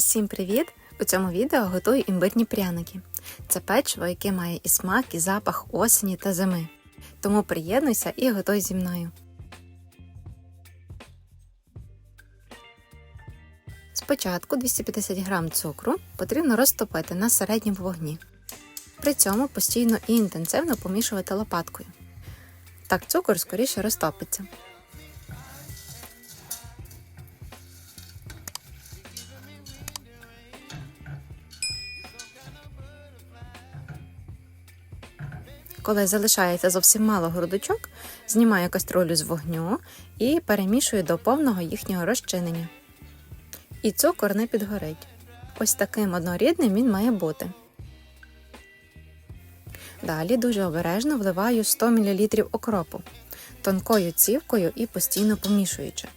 Всім привіт! У цьому відео готую імбирні пряники. Це печиво, яке має і смак, і запах осені та зими. Тому приєднуйся і готуй зі мною. Спочатку 250 г цукру потрібно розтопити на середньому вогні. При цьому постійно і інтенсивно помішувати лопаткою. Так цукор скоріше розтопиться. Коли залишається зовсім мало грудочок, знімаю каструлю з вогню і перемішую до повного їхнього розчинення. І цукор не підгорить. Ось таким однорідним він має бути. Далі дуже обережно вливаю 100 мл окропу, тонкою цівкою і постійно помішуючи.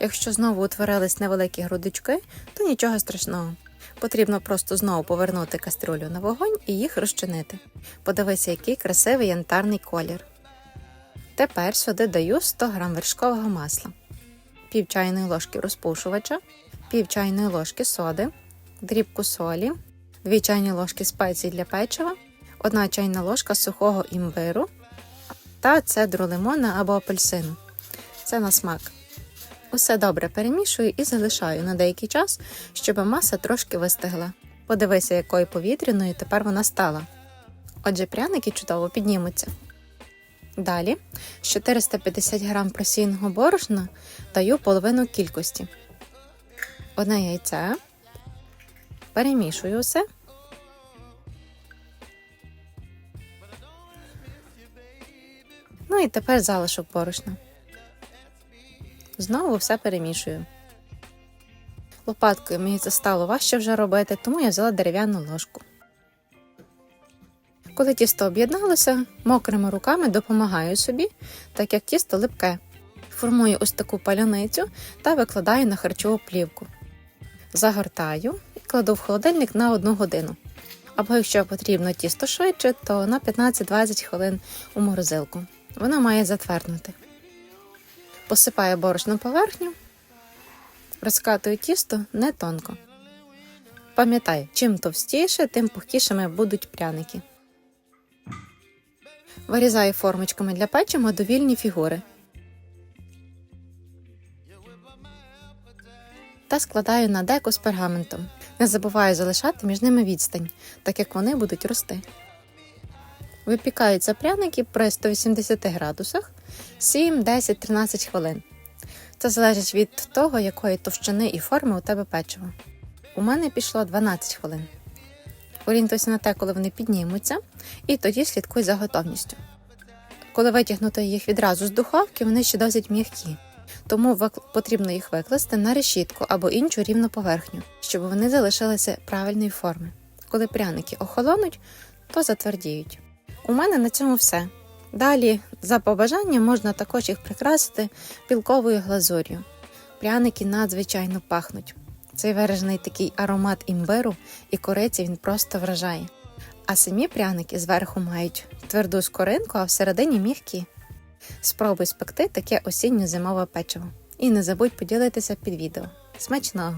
Якщо знову утворились невеликі грудочки, то нічого страшного. Потрібно просто знову повернути каструлю на вогонь і їх розчинити. Подивися, який красивий янтарний колір. Тепер сюди даю 100 г вершкового масла, пів чайної ложки розпушувача, пів чайної ложки соди, дрібку солі, 2 чайні ложки спецій для печива, 1 чайна ложка сухого імбиру та цедру лимона або апельсину. Це на смак. Усе добре перемішую і залишаю на деякий час, щоб маса трошки вистигла. Подивися, якою повітряною тепер вона стала. Отже, пряники чудово піднімуться. Далі з 450 г просійного борошна даю половину кількості. Одне яйце. Перемішую все. Ну і тепер залишок борошна. Знову все перемішую. Лопаткою мені це стало важче вже робити, тому я взяла дерев'яну ложку. Коли тісто об'єдналося, мокрими руками допомагаю собі, так як тісто липке. Формую ось таку паляницю та викладаю на харчову плівку. Загортаю і кладу в холодильник на 1 годину. Або якщо потрібно тісто швидше, то на 15-20 хвилин у морозилку. Воно має затверднути. Посипаю борошно поверхню, розкатую тісто не тонко. Пам'ятай, чим товстіше, тим пухкішими будуть пряники. Вирізаю формочками для печива довільні фігури. Та складаю на деко з пергаментом. Не забуваю залишати між ними відстань, так як вони будуть рости. Випікаються пряники при 180 градусах 7, 10, 13 хвилин. Це залежить від того, якої товщини і форми у тебе печиво. У мене пішло 12 хвилин. Орієнтуйся на те, коли вони піднімуться, і тоді слідкуй за готовністю. Коли витягнути їх відразу з духовки, вони ще досить м'які, тому потрібно їх викласти на решітку або іншу рівну поверхню, щоб вони залишилися правильної форми. Коли пряники охолонуть, то затвердіють. У мене на цьому все. Далі, за побажанням, можна також їх прикрасити білковою глазур'ю. Пряники надзвичайно пахнуть. Цей виражений такий аромат імбиру і кориці він просто вражає. А самі пряники зверху мають тверду скоринку, а всередині м'які. Спробуй спекти таке осінньо-зимове печиво. І не забудь поділитися під відео. Смачного!